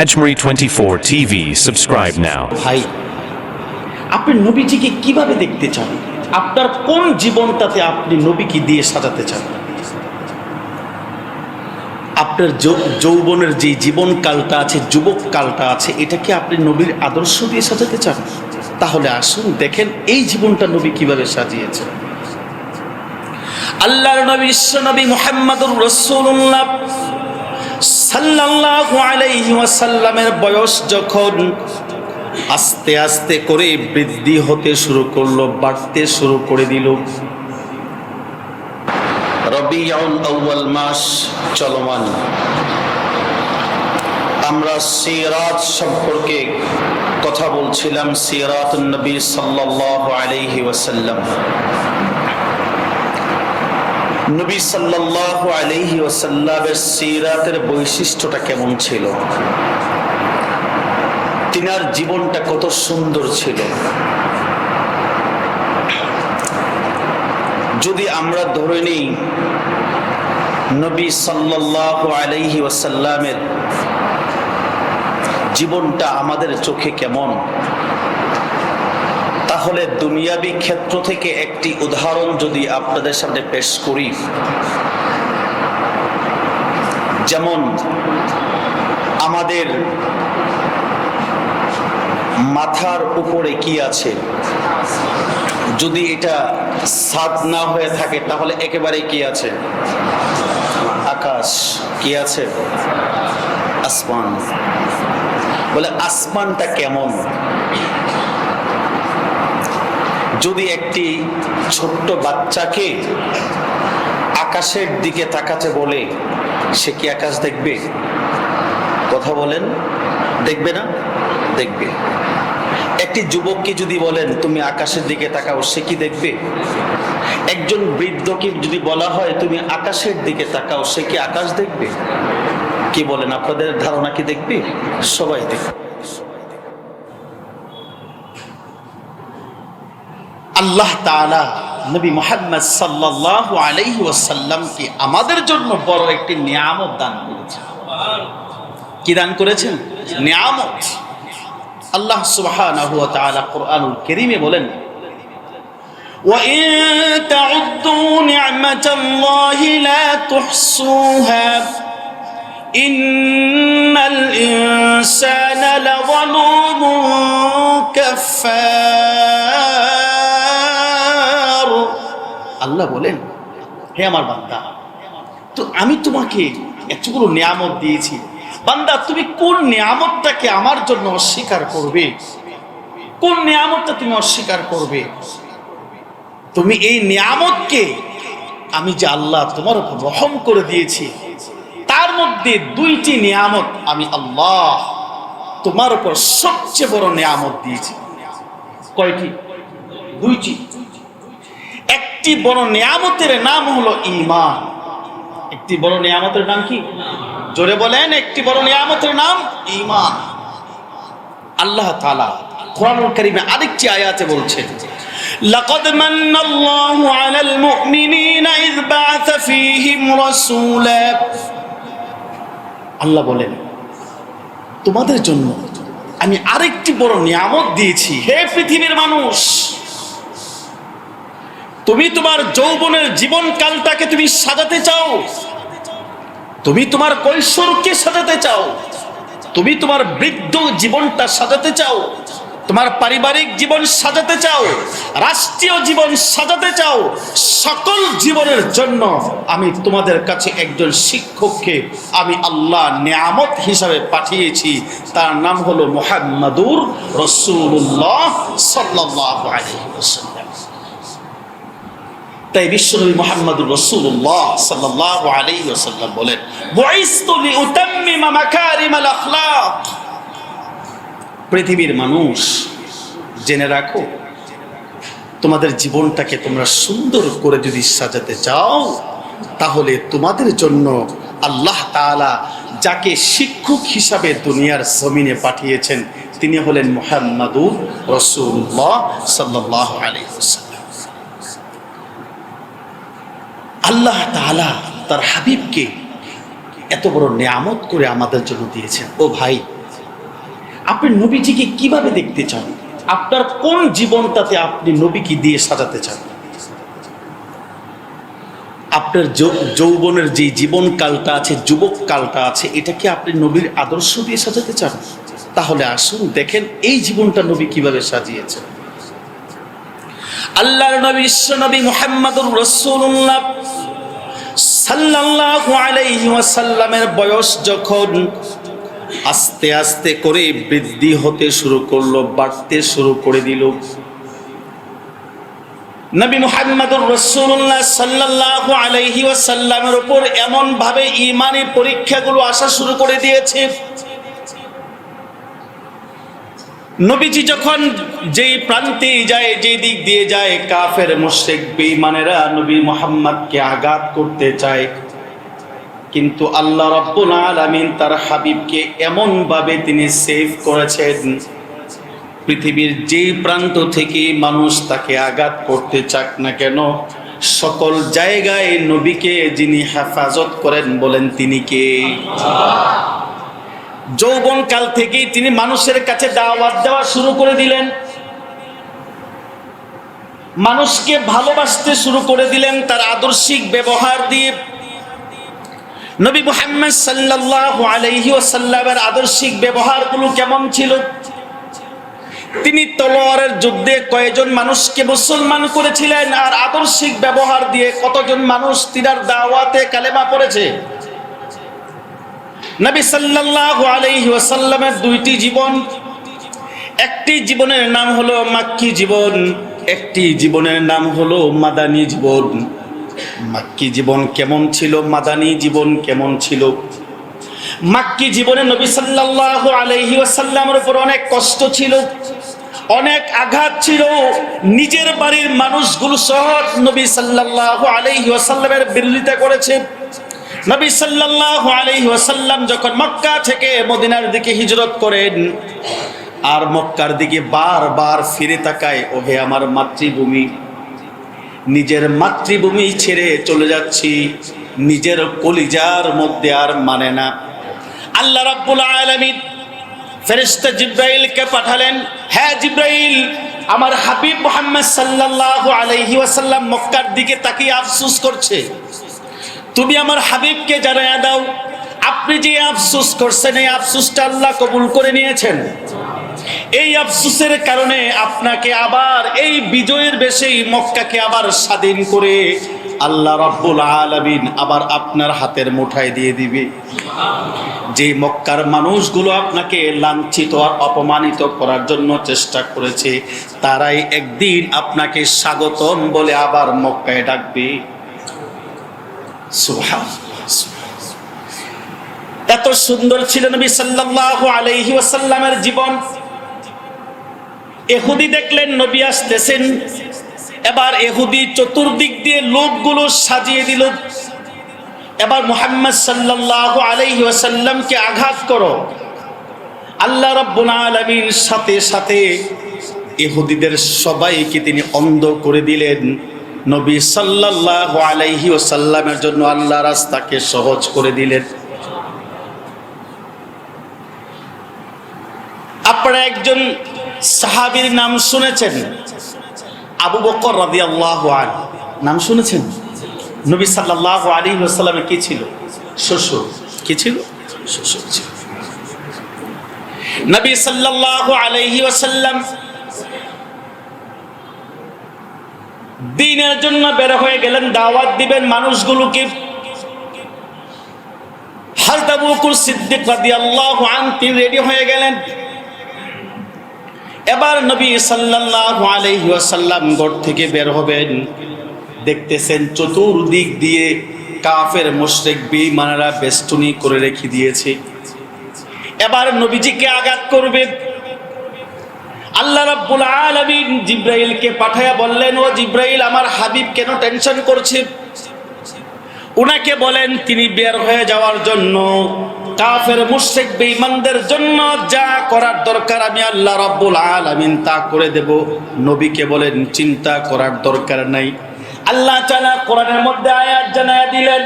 Ajmeri 24 TV. Subscribe now. ভাই, আপনি নবীজিকে কীভাবে দেখতে চান আপনার কোন জীবনটাতে আপনি নবীকে দিয়ে সাজাতে চান আপনার যৌবনের যে জীবনকালটা আছে যুবক কালটা আছে, এটাকে আপনি নবীর আদর্শ দিয়ে সাজাতে চান তাহলে আসুন, দেখেন এই জীবনটা নবী কীভাবে সাজিয়েছে আল্লাহর নবী, বিশ্ব নবী মোহাম্মদুর রসুল্লাহ সাল্লাল্লাহু আলাইহি বয়স যখন আস্তে আস্তে করে বৃদ্ধি হতে শুরু করল, বাড়তে শুরু করে দিল। রবিউল আউয়াল মাস চলমান। আমরা সিরাত সম্পর্কে কথা বলছিলাম সিরাত নবী সাল্লাল্লাহু আলাইহি নবী সাল্লাল্লাহু আলাইহি ওয়াসাল্লামের সিরাতের বৈশিষ্ট্যটা কেমন ছিল? তিনার জীবনটা কত সুন্দর ছিল। যদি আমরা ধরে নিই, নবী সাল্লাল্লাহু আলাইহি ওয়াসাল্লামের জীবনটা আমাদের চোখে কেমন? তাহলে দুনিয়াবি ক্ষেত্র থেকে একটি উদাহরণ যদি আপনাদের সামনে পেশ করি। যেমন আমাদের মাথার উপরে কি আছে? যদি এটা সাদ না হয়ে থাকে, তাহলে একেবারে কি আছে? আকাশ। কি আছে? আসমান। বলে, আসমানটা কেমন? যদি একটি ছোট্ট বাচ্চাকে আকাশের দিকে তাকাতে বলে, সে কি আকাশ দেখবে? কথা বলেন, দেখবে না? দেখবে। একটি যুবককে যদি বলেন, তুমি আকাশের দিকে তাকাও, সে কি দেখবে? একজন বৃদ্ধকে যদি বলা হয়, তুমি আকাশের দিকে তাকাও, সে কি আকাশ দেখবে? কি বলেন? আপনাদের ধারণা কি দেখবে? সবাই দেখবে। আল্লাহ তাআলা নবী মোহাম্মদ সাল্লাল্লাহু আলাইহি ওয়াসাল্লামকে আমাদের জন্য বড় একটি নিয়ামত দান করেছেন কি দান করেছেন নিয়ামত আল্লাহ সুবহানাহু ওয়া তাআলা কোরআনুল কারীমে বলেন وَإِن تَعُدُّوا نِعْمَةَ اللَّهِ لَا تُحْصُوهَا إِنَّ الْإِنسَانَ لَظَلُومٌ كَفَّارٌ আল্লাহ বলেন, হে আমার বান্দা, তো আমি তোমাকে এতগুলো নিয়ামত দিয়েছি। বান্দা, তুমি কোন নিয়ামতটাকে আমার জন্য অস্বীকার করবে? কোন নিয়ামতটা তুমি অস্বীকার করবে? তুমি এই নিয়ামতকে, আমি যে আল্লাহ তোমার উপর রহম করে দিয়েছি, তার মধ্যে দুইটি নিয়ামত আমি আল্লাহ তোমার উপর সবচেয়ে বড় নিয়ামত দিয়েছি। কয়টি? দুইটি। একটি বড় নিয়ামতের নাম হলো ইমান একটি বড় নিয়ামতের নাম কি জোরে বলেন একটি বড় নিয়ামতের নাম ইমান আল্লাহ তাআলা কোরআনুল কারীমে আরেকটি আয়াতে বলছেন لقد من الله على المؤمنين إذ بعث فيهم رسولا আল্লাহ বলেন তোমাদের জন্য আমি আরেকটি বড় নিয়ামত দিয়েছি হে পৃথিবীর মানুষ তুমি তোমার যৌবনের জীবনকালটাকে তুমি সাজাতে চাও। তুমি তোমার কৈশোরকে সাজাতে চাও। তুমি তোমার বৃদ্ধ জীবনটা সাজাতে চাও। তোমার পারিবারিক জীবন সাজাতে চাও। রাষ্ট্রীয় জীবন সাজাতে চাও। সকল জীবনের জন্য আমি তোমাদের কাছে একজন শিক্ষককে আমি আল্লাহ নিয়ামত হিসাবে পাঠিয়েছি। তার নাম হলো মোহাম্মদুর রসুল্লাহ সাল্লাহ ওয়াসাল্লাম। তাই বিশ্বনবী মোহাম্মদুর রসুল্লাহ সাল্লাহ আলী ওসাল্লাম বলেন "বুইসতু লিউতাম্মিমা মাকারিমাল আখলাক।" পৃথিবীর মানুষ, জেনে রাখো, তোমাদের জীবনটাকে তোমরা সুন্দর করে যদি সাজাতে চাও, তাহলে তোমাদের জন্য আল্লাহ তাআলা যাকে শিক্ষক হিসাবে দুনিয়ার জমিনে পাঠিয়েছেন, তিনি হলেন মোহাম্মদুর রসুল্লাহ সাল্লাহ আলী ওসাল্লাম আল্লাহ তাআলা তার হাবিবকে এত বড় নিয়ামত করে আমাদের জন্য দিয়েছেন। ও ভাই, আপনি নবীজিকে কীভাবে দেখতে চান? আপনার কোন জীবনটাতে আপনি নবীকে দিয়ে সাজাতে চান? আপনার যৌবনের যে জীবনকালটা আছে যুবক কালটা আছে, এটা কি আপনি নবীর আদর্শ দিয়ে সাজাতে চান? তাহলে আসুন, দেখেন এই জীবনটা নবী কীভাবে সাজিয়েছেন। আল্লাহর নবী, বিশ্ব নবী মোহাম্মদুর রসুল্লাহ সাল্লাল্লাহু আলাইহি ওয়াসাল্লামের বয়স যখন আস্তে আস্তে করে বৃদ্ধি হতে শুরু করল, বাড়তে শুরু করে দিল। নবী মুহাম্মদুর রসুল্লাহ সাল্লাল্লাহু আলাইহি ওয়াসাল্লামের উপর এমন ভাবে ইমানের পরীক্ষাগুলো আসা শুরু করে দিয়েছে। নবীজি যখন যেই প্রান্তে যায়, যেই দিক দিয়ে যায়, কাফের, মুশরিক, বেঈমানেরা নবী মোহাম্মদকে আঘাত করতে চায়। কিন্তু আল্লাহ রাব্বুল আলামিন তার হাবিবকে এমন ভাবে তিনি সেভ করেছেন, পৃথিবীর যে প্রান্ত থেকে মানুষ তাকে আঘাত করতে চাক না কেন, সকল জায়গায় নবীকে যিনি হেফাজত করেন বলেন তিনি কে? যৌবন কাল থেকেই তিনি মানুষের কাছে দাওয়াত দেওয়া শুরু করে দিলেন। মানুষকে ভালোবাসতে শুরু করে দিলেন তার আদর্শিক ব্যবহার দিয়ে। নবী মুহাম্মদ সাল্লাল্লাহু আলাইহি ওয়াসাল্লামের আদর্শিক ব্যবহারগুলো কেমন ছিল? তিনি তলোয়ারের যুদ্ধে কয়েকজন মানুষকে মুসলমান করেছিলেন আর আদর্শিক ব্যবহার দিয়ে কতজন মানুষ তিনার দাওয়াতে কালেমা পড়েছে? নবী সাল্লাল্লাহু আলাইহি ওয়াসাল্লামের দুইটি জীবন। একটি জীবনের নাম হলো মাক্কি জীবন, একটি জীবনের নাম হলো মাদানী জীবন। মাক্কি জীবন কেমন ছিল, মাদানী জীবন কেমন ছিল? মাক্কি জীবনে নবী সাল্লাল্লাহু আলাইহি ওয়াসাল্লামের উপর অনেক কষ্ট ছিল, অনেক আঘাত ছিল। নিজের বাড়ির মানুষগুলো সহ নবী সাল্লাল্লাহু আলাইহি ওয়াসাল্লামের বিরোধিতা করেছে। নবী সাল্লাল্লাহু আলাইহি ওয়াসাল্লাম যখন মক্কা থেকে মদিনার দিকে হিজরত করেন, আর মক্কার দিকে বারবার ফিরে তাকায়, ওহে আমার মাতৃভূমি, নিজের মাতৃভূমি ছেড়ে চলে যাচ্ছি, নিজের কলিজার মধ্যে আর মানে না। আল্লাহ রাব্বুল আলামিন ফেরেশতা জিব্রাইলকে পাঠালেন হ্যাঁ জিব্রাইল, আমার হাবিব মুহাম্মদ সাল্লাল্লাহু আলাইহি ওয়াসাল্লাম মক্কার দিকে তাকিয়ে আফসোস করছে। তুমি আমার হাবিবকে জানাইয়া দাও। আপনি যে আফসুস করছেন, এই আফসুসটা আল্লাহ কবুল করে নিয়েছেন। এই আফসুসের কারণে আপনাকে আবার এই বিজয়ের বেশেই মক্কাকে আবার স্বাধীন করে আল্লাহ রাব্বুল আলামিন আবার আপনার হাতের মুঠায় দিয়ে দিবে। যে মক্কার মানুষগুলো আপনাকে লাঞ্ছিত আর অপমানিত করার জন্য চেষ্টা করেছে, তারাই একদিন আপনাকে স্বাগতম বলে আবার মক্কায় ডাকবে। এত সুন্দর ছিল নবী সাল্লাল্লাহু আলাইহি জীবন। এহুদি দেখলেন, নবী আসতেছেন। এবার এহুদি চতুর্দিক দিয়ে লোকগুলো সাজিয়ে দিল। এবার মোহাম্মদ সাল্লাল্লাহু আলাইহি ওয়াসাল্লামকে আঘাত করো। আল্লাহ আলামিন সাথে সাথে ইহুদিদের সবাইকে তিনি অন্ধ করে দিলেন। নবী সাল্লাল্লাহু আলাইহি ওয়াসাল্লামের জন্য আল্লাহ রাস্তাকে সহজ করে দিলেন। আপনারা একজন সাহাবীর নাম শুনেছেন? আবু বকর রাদিয়াল্লাহু আনহু। নাম শুনেছেন? নবী সাল্লাল্লাহু আলাইহি ওয়াসাল্লামের কি ছিল? শ্বশুর। কি ছিল? শ্বশুর ছিল। নবী সাল্লাল্লাহু আলাইহি ওয়াসাল্লাম দিনের জন্য বের হয়ে গেলেন, দাওয়াত দিবেন মানুষগুলোকে। সিদ্দিক তিনি রেডি হয়ে গেলেন। এবার নবী থেকে বের হবেন। চতুর্দিক দিয়ে কাফের বেষ্টনী করে রেখে দিয়েছে। এবার নবীজিকে আঘাত করবে। আল্লাহ রাব্বুল আলামিন জিব্রাইলকে পাঠায়া বললেন, ও জিব্রাইল, আমার হাবিব কেন টেনশন করছে? উনাকে বলেন, তিনি বের হয়ে যাওয়ার জন্য, কাফের, মুশরিক, বেঈমানদের জন্য যা করার দরকার, আমি আল্লাহ রাব্বুল আলামিন তা করে দেব। নবীকে বলেন, চিন্তা করার দরকার নাই। আল্লাহ তাআলা কোরআনের মধ্যে আয়াত জানায়া দিলেন,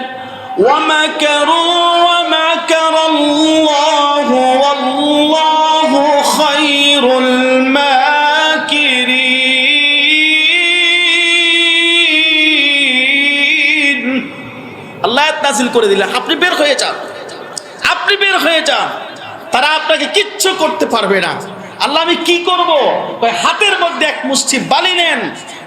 ওয়া মাকারু, ওয়া মাকারাল্লাহু, ওয়াল্লাহ خير الماكرين আল্লাহ নাজিল করে দিলেন, আপনি বের হয়ে যান। আপনি বের হয়ে যান। তারা আপনাকে কিচ্ছু করতে পারবে না। আল্লাহ আমি কি করব? হাতের মধ্যে এক মুষ্টি বালি নেন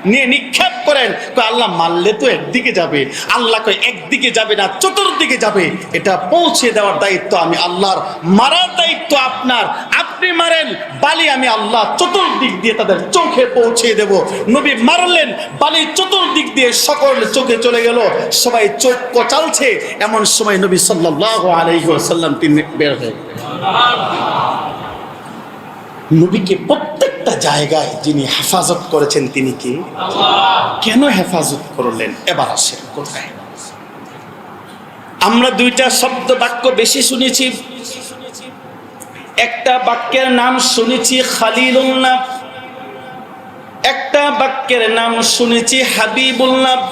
নিয়ে নিক্ষেপ করেন। আল্লাহ মারলে তো একদিকে যাবে, আল্লাহ কয়, একদিকে যাবে না, চতুর্দিকে যাবে। এটা পৌঁছে দেওয়ার দায়িত্ব আমি আল্লাহর, মারার দায়িত্ব আপনার। আপনি মারেন, বালি আমি আল্লাহ চতুর্দিক দিয়ে তাদের চোখে পৌঁছে দেব। নবী মারলেন, বালি চতুর্দিক দিয়ে সকল চোখে চলে গেল। সবাই চোখ কচালছে এমন সময় নবী সাল্লাল্লাহু আলাইহি ওয়াসাল্লাম তিনি বের হয়ে। নবীকে প্রত্যেকটা জায়গায় যিনি হেফাজত করেছেন তিনি কি? কেন হেফাজত করলেন? এবার আসেন কোথায়? আমরা দুইটা শব্দ বাক্য বেশি শুনেছি। একটা বাক্যের নাম শুনেছি খালিলুল্লাহ। একটা বাক্যের নাম শুনেছি হাবিবুল্লাহ।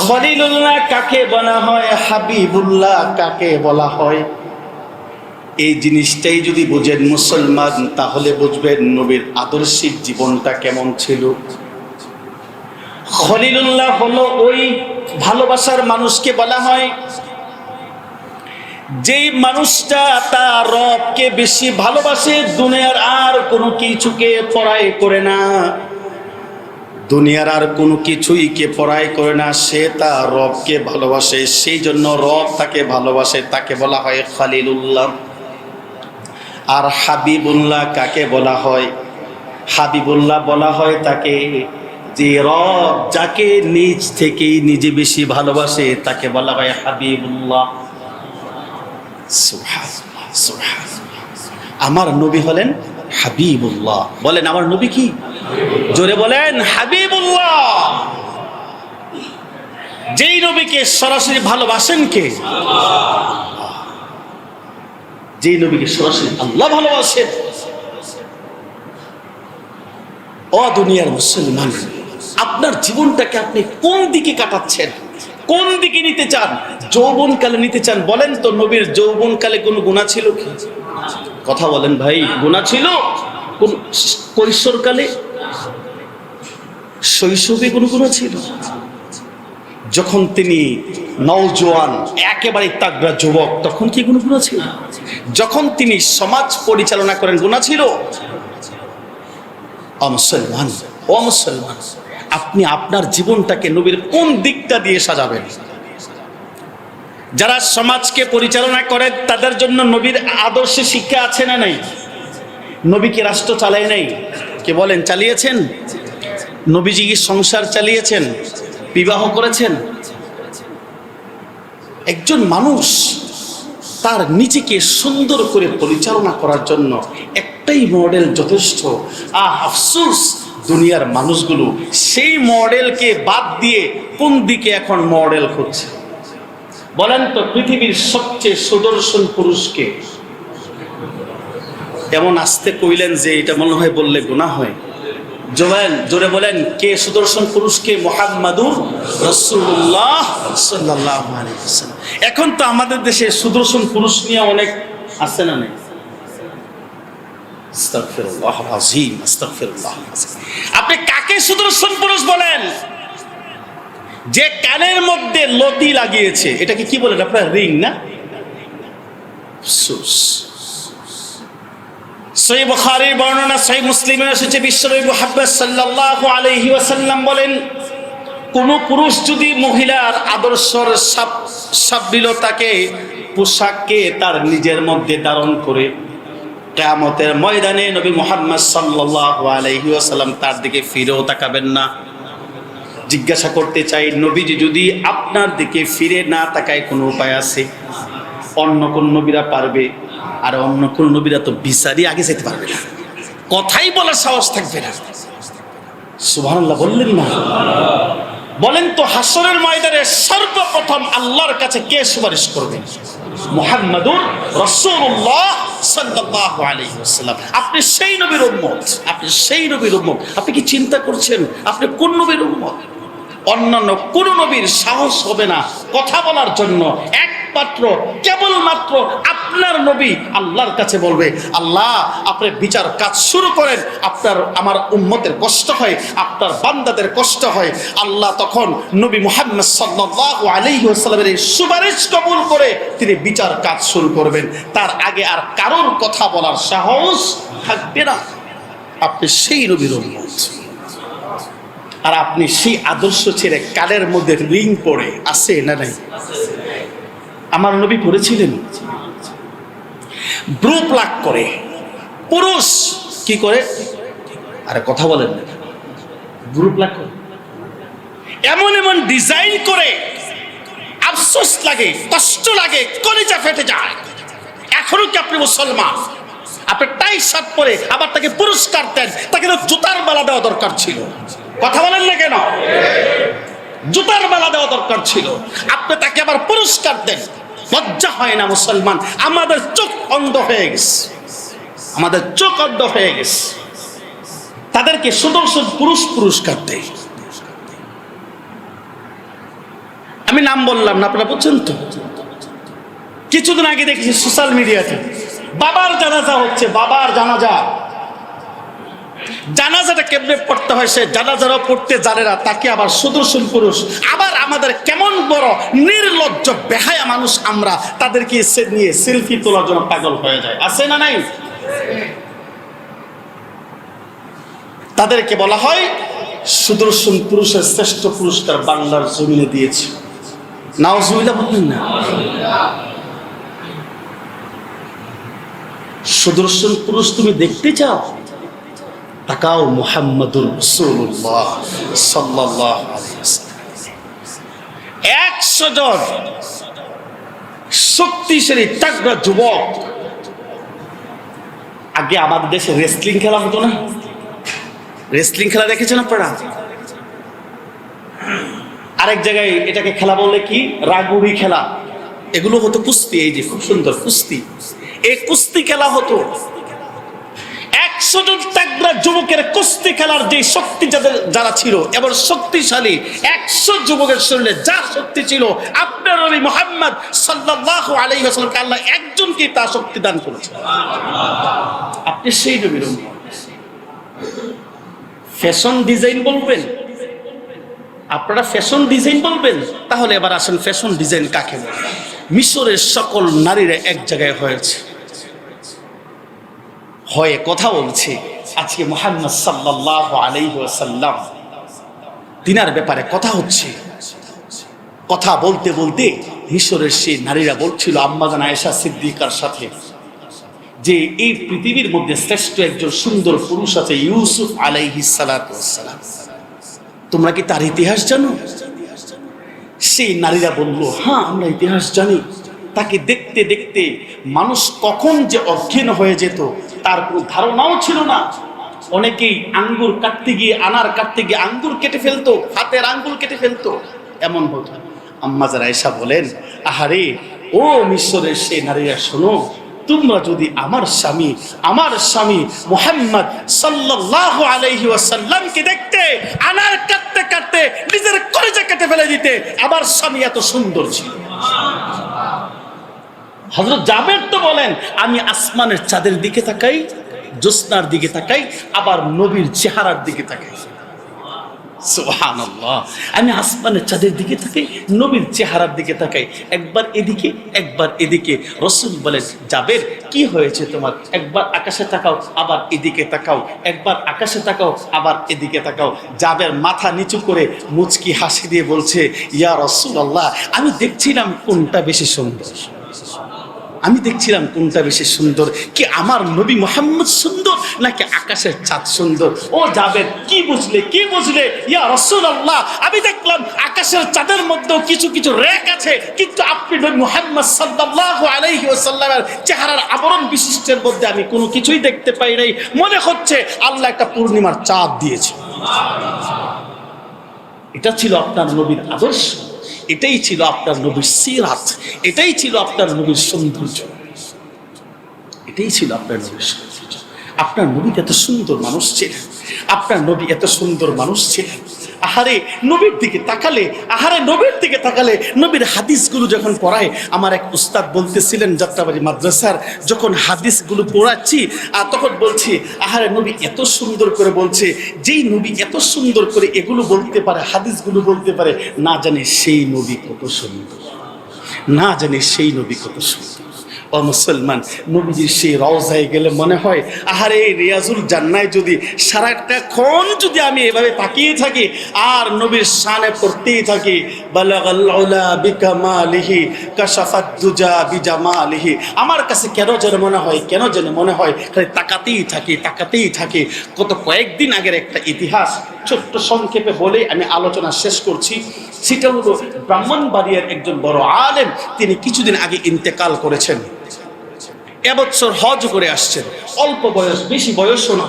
খলিলুল্লাহ কাকে বলা হয়? হাবিবুল্লাহ কাকে বলা হয়? এই জিনিসটাই যদি বোঝেন মুসলমান, তাহলে বুঝবেন নবীর আদর্শিক জীবনটা কেমন ছিল। খলিলুল্লাহ হলো ওই ভালোবাসার মানুষকে বলা হয়, যেই মানুষটা তার রবকে বেশি ভালোবাসে, দুনিয়ার আর কোনো কিছুকে পড়াই করে না। দুনিয়ার আর কোনো কিছুই কে পড়াই করে না, সে তার রবকে ভালোবাসে, সেই জন্য রব তাকে ভালোবাসে, তাকে বলা হয় খালিলুল্লাহ। আর হাবিবুল্লাহ কাকে বলা হয়? হাবিবুল্লাহ বলা হয় তাকে যে রব যাকে নিজ থেকেই নিজে বেশি ভালোবাসে তাকে বলা হয় হাবিবুল্লাহ। আমার নবী হলেন হাবিবুল্লাহ। বলেন, আমার নবী কি? জোরে বলেন, হাবিবুল্লাহ। যেই নবীকে সরাসরি ভালোবাসেন কে? যেই নবীকে সরাসরি আল্লাহ ভালোবাসেন ও দুনিয়ার মুসলমান, আপনার জীবনটাকে আপনি কোন দিকে কাটাচ্ছেন? কোন দিকে নিতে চান? যৌবনকালে নিতে চান? বলেন তো, নবীর যৌবনকালে কোনো গুণা ছিল কি? কথা বলেন ভাই গুণা ছিল? কোন কৈশোরকালে? শৈশবে কোনো গুণা ছিল? যখন তিনি নওজোয়ান, একেবারে তাগড়া যুবক, তখন কি কোনো গুণা ছিল? যখন তিনি সমাজ পরিচালনা করেন, গুণা ছিল? অমুসলমান ও মুসলমান, আপনি আপনার জীবনটাকে নবীর কোন দিকটা দিয়ে সাজাবেন? যারা সমাজকে পরিচালনা করে, তাদের জন্য নবীর আদর্শে শিক্ষা আছে না নাই? নবীকে রাষ্ট্র চালায় নাই? কে বলেন, চালিয়েছেন? নবীজি সংসার চালিয়েছেন? বিবাহ করেছেন? একজন মানুষ তার নিজেকে সুন্দর করে পরিচালনা করার জন্য একটাই মডেল যথেষ্ট। আহ আফসোস দুনিয়ার মানুষগুলো সেই মডেলকে বাদ দিয়ে কোন দিকে এখন মডেল খুঁজছে? বলেন তো পৃথিবীর সবচেয়ে সুদর্শন পুরুষকে। এমন আসতে কইলেন যে এটা মনে হয় বললে গুণা হয়। জোবেন জোরে বলেন, কে সুদর্শন পুরুষকে মোহাম্মদুর রসুল্লাহ আলাইহি এখন তো আমাদের দেশে সুদর্শন পুরুষ নিয়ে অনেক আছে না নেই। আপনি কাকে সুদর্শন পুরুষ বলেন? যে কানের মধ্যে লতি লাগিয়েছে এটাকে কি বলেন আপনার? রিং না? আফসোস সহি বুখারীর বর্ণনা, সহি মুসলিমের এসেছে বিশ্বনবী মুহাম্মদ সাল্লাল্লাহু আলাইহি ওয়াসাল্লাম বলেন, কোন পুরুষ যদি মহিলার আদর্শর সাব- সাবলীলতাকে পোশাককে তার নিজের মধ্যে ধারণ করে কেয়ামতের ময়দানে নবী মুহাম্মদ সাল্লাল্লাহু আলাইহি ওয়াসাল্লাম তার দিকে ফিরেও তাকাবেন না। জিজ্ঞাসা করতে চাই, নবীজি যদি আপনার দিকে ফিরে না তাকায় কোনো উপায় আছে? অন্য কোন নবীরা পারবে? আর অন্য কোন নবীরা তো বিচারই আগে যেতে পারবে না। কথাই বলার সাহস থাকবে না। সুবহানাল্লাহ, বললেন না। বলেন তো হাসরের ময়দানে সর্বপ্রথম আল্লাহর কাছে কে সুপারিশ করবে? মুহাম্মাদুর রাসূলুল্লাহ সাল্লাল্লাহু আলাইহি ওয়াসাল্লাম। আপনি সেই নবীর উম্মত। আপনি সেই নবীর উম্মত। আপনি কি চিন্তা করছেন? আপনি কোন নবীর উম্মত? অন্যান্য কোন নবীর সাহস হবে না কথা বলার জন্য। একমাত্র, কেবলমাত্র আপনার নবী আল্লাহর কাছে বলবে, আল্লাহ, আপনি বিচার কাজ শুরু করেন, আপনার, আমার উম্মতের কষ্ট হয়, আপনার বান্দাদের কষ্ট হয়। আল্লাহ তখন নবী মুহাম্মদ সাল্লাল্লাহু আলাইহি ওয়াসাল্লামের এই সুপারিশ কবুল করে তিনি বিচার কাজ শুরু করবেন। তার আগে আর কারোর কথা বলার সাহস থাকবে না। আপনি সেই নবীর উম্মত। আর আপনি সেই আদর্শ ছেড়ে কালের মধ্যে রিং পড়ে আছে না নাই? আমার নবী পড়েছিলেন। ব্রু প্লাক করে। পুরুষ কি করে? আরে কথা বলেন না। ব্রু প্লাক করে। এমন এমন ডিজাইন করে আফসোস লাগে, কষ্ট লাগে, কলিজা ফেটে যায়। এখনও কি আপনি মুসলমান? আপনি টাই শার্ট পরে আবার তাকে পুরস্কার দেন, তাকে জুতার মালা দেওয়া দরকার ছিল। কথা বলেন না কেন? জুতার মালা দেওয়া দরকার ছিল। আপনি তাকে আবার পুরস্কার দেন। লজ্জা হয় না মুসলমান। আমাদের চোখ অন্ধ হয়ে গেছে। আমাদের চোখ অন্ধ হয়ে গেছে। তাদেরকে সুদর্শন পুরুষ পুরস্কার দেয় আমি নাম বললাম না, আপনারা বুঝছেন তো? কিছুদিন আগে দেখেছি সোশ্যাল মিডিয়াতে বাবার জানাজা হচ্ছে, বাবার জানাজা। জানাজাটা কেমনে পড়তে হয় সে জানাজারও পড়তে জানে না, তাকে আবার সুদর্শন পুরুষ, আবার আমাদের কেমন বড় নির্লজ্জ, বেহায়া মানুষ আমরা, তাদেরকে সে নিয়ে সেলফি তোলার জন্য পাগল হয়ে যায়। আছে না নাই? তাদেরকে বলা হয় সুদর্শন পুরুষের শ্রেষ্ঠ পুরস্কার বাংলার জমিনে দিয়েছে। নাওজুবিল্লাহ বললেন না? সুদর্শন পুরুষ তুমি দেখতে চাও? তাকাও মুহাম্মদুর আলাইহি ওয়াসাল্লাম। একশো জন শক্তিশালী, তাগড়া যুবক। আগে আমাদের দেশে রেসলিং খেলা হতো না? রেসলিং খেলা দেখেছেন আপনারা? আরেক জায়গায় এটাকে খেলা বললে কি? রাগুড়ি খেলা। এগুলো হতো কুস্তি, এই যে খুব সুন্দর কুস্তি। এই কুস্তি খেলা হতো। একশো জন তাগড়া যুবকের কুস্তি খেলার যে শক্তি যাদের যারা ছিল এবং শক্তিশালী একশো যুবকের শরীরে যা শক্তি ছিল, আপনার নবী মোহাম্মদ সাল্লাল্লাহু আলাইহি ওয়াসাল্লামকে আল্লাহ একজনকে তা শক্তি দান করেছেন? আপনি সেই নবীর ফ্যাশন ডিজাইন বলবেন? আপনারা ফ্যাশন ডিজাইন বলবেন? তাহলে এবার আসেন ফ্যাশন ডিজাইন কাকে মিশরের সকল নারীরা এক জায়গায় হয়েছে। হয়ে কথা বলছে। আজকে মোহাম্মদ সাল্লাহ আলাইসাল্লাম তিনার ব্যাপারে কথা হচ্ছে। কথা বলতে বলতে মিশরের সেই নারীরা বলছিল আম্মাজান আয়েশা সিদ্দিকার সাথে যে এই পৃথিবীর মধ্যে শ্রেষ্ঠ একজন সুন্দর পুরুষ আছে ইউসুফ আলাইহিস সালাম তোমরা কি তার ইতিহাস জানো? সেই নারীরা বলল হ্যাঁ আমরা ইতিহাস জানি। তাকে দেখতে দেখতে মানুষ কখন যে অজ্ঞান হয়ে যেত তার কোনো ধারণাও ছিল না। অনেকেই আঙ্গুর কাটতে গিয়ে, আনার কাটতে গিয়ে আঙ্গুর কেটে ফেলতো, হাতের আঙ্গুল কেটে ফেলতো। এমন হতো। আম্মাজারা এসা বলেন, আহারে, ও মিশরের সেই নারীরা শোনো, তোমরা যদি আমার স্বামী আমার স্বামী মোহাম্মদ সাল্লাল্লাহু আলাইহি ওয়াসাল্লামকে দেখতে, আনার কাটতে কাটতে নিজের কলেজে কেটে ফেলে দিতে, আমার স্বামী এত সুন্দর ছিল। হজরত জাবের তো বলেন, আমি আসমানের চাঁদের দিকে তাকাই, জ্যোৎস্নার দিকে তাকাই, আবার নবীর চেহারার দিকে তাকাই। আমি আসমানের চাঁদের দিকে তাকাই, নবীর চেহারার দিকে তাকাই। একবার এদিকে একবার এদিকে। রসুল বলেন, জাবের, কি হয়েছে তোমার? একবার আকাশে তাকাও, আবার এদিকে তাকাও। একবার আকাশে তাকাও, আবার এদিকে তাকাও। জাবের মাথা নিচু করে মুচকি হাসি দিয়ে বলছে, ইয়া রসুল আল্লাহ আমি দেখছিলাম কোনটা বেশি সুন্দর। আমি দেখছিলাম কোনটা বেশি সুন্দর? কি আমার নবী মোহাম্মদ সুন্দর নাকি আকাশের চাঁদ সুন্দর? ও যাবেন কি বুঝলে কি বুঝলে? ইয়া রসুল আল্লাহ আমি দেখলাম আকাশের চাঁদের মধ্যেও কিছু কিছু রেক আছে, কিন্তু আপনি নবী মোহাম্মদ সাল্লাল্লাহু আলাইহি ওয়াসাল্লামের চেহারার আবরণ বিশিষ্টের মধ্যে আমি কোনো কিছুই দেখতে পাই নাই। মনে হচ্ছে আল্লাহ একটা পূর্ণিমার চাঁদ দিয়েছে। এটা ছিল আপনার নবীর আদর্শ। এটাই ছিল আপনার নবীর সিরাত, এটাই ছিল আপনার নবীর সৌন্দর্য। এটাই ছিল আপনার নবীর সৌন্দর্য। আপনার নবী এত সুন্দর মানুষ ছিলেন, আপনার নবী এত সুন্দর মানুষ ছিলেন। আহারে নবীর দিকে তাকালে, আহারে নবীর দিকে তাকালে নবীর হাদিসগুলো যখন পড়ায়, আমার এক উস্তাদ বলতেছিলেন যাত্রাবাড়ি মাদ্রাসার, যখন হাদিসগুলো পড়াচ্ছি, আর তখন বলছি, আহারে নবী এত সুন্দর করে বলছে, যেই নবী এত সুন্দর করে এগুলো বলতে পারে, হাদিসগুলো বলতে পারে, না জানে সেই নবী কত সুন্দর। না জানি সেই নবী কত সুন্দর। ও মুসলমান। নবীজির সেই রওজায় গেলে মনে হয়, আহারে, রিয়াজুল জান্নায় যদি সারাটা ক্ষণ যদি আমি এভাবে তাকিয়ে থাকি, আর নবীর শানে পড়তেই থাকি বিকামালিহি দুজা বিজামালিহি আমার কাছে কেন যেন মনে হয়, কেন যেন মনে হয়, খালি তাকাতেই থাকি তাকাতেই থাকি। কত কয়েকদিন আগের একটা ইতিহাস ছোট্ট সংক্ষেপে বলে আমি আলোচনা শেষ করছি। সেটা হলো ব্রাহ্মণবাড়িয়ার একজন বড় আলেম, তিনি কিছুদিন আগে ইন্তেকাল করেছেন। এবছর হজ করে আসছেন। অল্প বয়স, বেশি বয়সও না।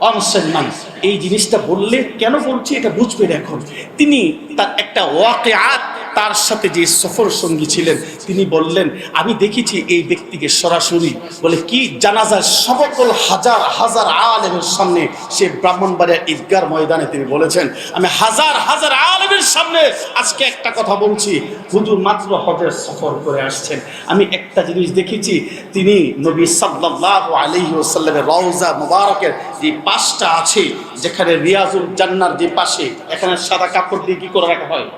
অমসলমান এই জিনিসটা বললে কেন বলছি এটা বুঝবেন এখন। তিনি তার একটা ওয়াকে তার সাথে যে সফর সঙ্গী ছিলেন, তিনি বললেন, আমি দেখেছি এই ব্যক্তিকে সরাসরি। বলে, কি জানাজার সকল হাজার হাজার আলেমের সামনে সে ব্রাহ্মণবাড়িয়া ঈদগার ময়দানে তিনি বলেছেন, আমি হাজার হাজার আলেমের সামনে আজকে একটা কথা বলছি। হুজুর মাত্র হজের সফর করে আসছেন। আমি একটা জিনিস দেখেছি, তিনি নবী আলাইহি ওয়াসাল্লামের রওজা মুবারকের যে পাশটা আছে, যেখানে রিয়াজুল জান্নার যে পাশে, এখানে সাদা কাপড় দিয়ে কি করে রাখা হয়?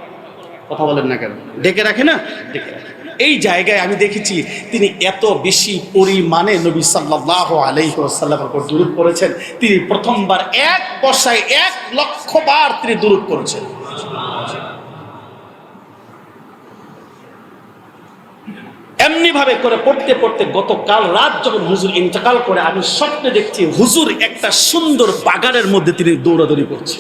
কথা বলেন না কেন? ডেকে রাখে না? ডেকে রাখে। এই জায়গায় আমি দেখেছি তিনি এত বেশি পরিমাণে নবী সাল্লাহ আলাইহি ওয়াসাল্লামের উপর দূরত করেছেন তিনি প্রথমবার এক বর্ষায় এক লক্ষ বার তিনি দূরত করেছেন। এমনি ভাবে করে পড়তে পড়তে গতকাল রাত যখন হুজুর ইন্তেকাল করে আমি স্বপ্নে দেখছি হুজুর একটা সুন্দর বাগানের মধ্যে তিনি দৌড়াদৌড়ি করছে।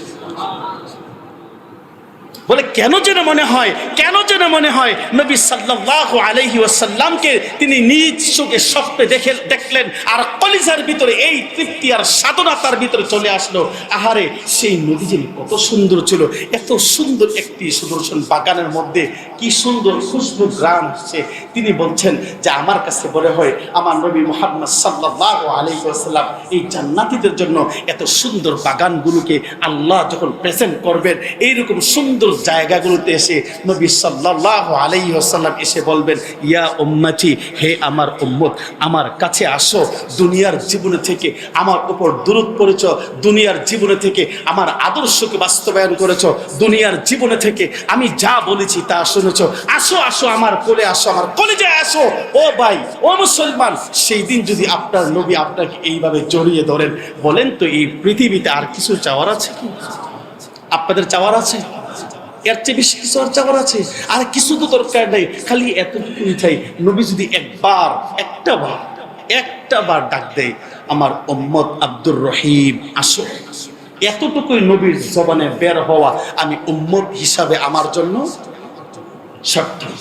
বলে, কেন যেন মনে হয়, কেন যেন মনে হয় নবী সাল্লাল্লাহু আলাইহি ওয়াসাল্লামকে তিনি নিজ চোখে স্বপ্নে দেখে, দেখলেন আর কলিজার ভিতরে, এই তৃপ্তি আর সাধনা তার ভিতরে চলে আসলো। আহারে, সেই নদী কত সুন্দর ছিল, এত সুন্দর একটি সুদর্শন বাগানের মধ্যে, কি সুন্দর খুশবু গ্রাম আসছে তিনি বলছেন যে, আমার কাছে মনে হয়, আমার নবী মোহাম্মদ সাল্লাল্লাহু আলাইহি ওয়াসাল্লাম এই জান্নাতিদের জন্য এত সুন্দর বাগানগুলোকে আল্লাহ যখন প্রেজেন্ট করবেন, এইরকম সুন্দর জায়গাগুলোতে এসে নবী সাল্লাল্লাহু আলাইহি ওয়াসাল্লাম এসে বলবেন, ইয়া উম্মতি, হে আমার উম্মত, আমার কাছে আসো। দুনিয়ার জীবনে থেকে আমার উপর দূরত পড়েছ। দুনিয়ার জীবনে থেকে আমার আদর্শকে বাস্তবায়ন করেছ। দুনিয়ার জীবনে থেকে আমি যা বলেছি তা শুনেছ। আসো আসো, আমার কোলে আসো, আমার কলেজে আসো। ও ভাই, ও মুসলমান, সেই দিন যদি আপনার নবী আপনাকে এইভাবে জড়িয়ে ধরেন, বলেন তো এই পৃথিবীতে আর কিছু চাওয়ার আছে কি? আপনাদের চাওয়ার আছে? এর চেয়ে বেশি কিছু আর চাওয়ার আছে? আর কিছু তো দরকার নেই। খালি এতটুকু চাই নবী যদি একবার, একটা বার একটা বার ডাক দেয়, আমার উম্মত আব্দুর রহিম, আসো। এতটুকুই নবীর জবানে বের হওয়া আমি উম্মত হিসাবে আমার জন্য সার্থক।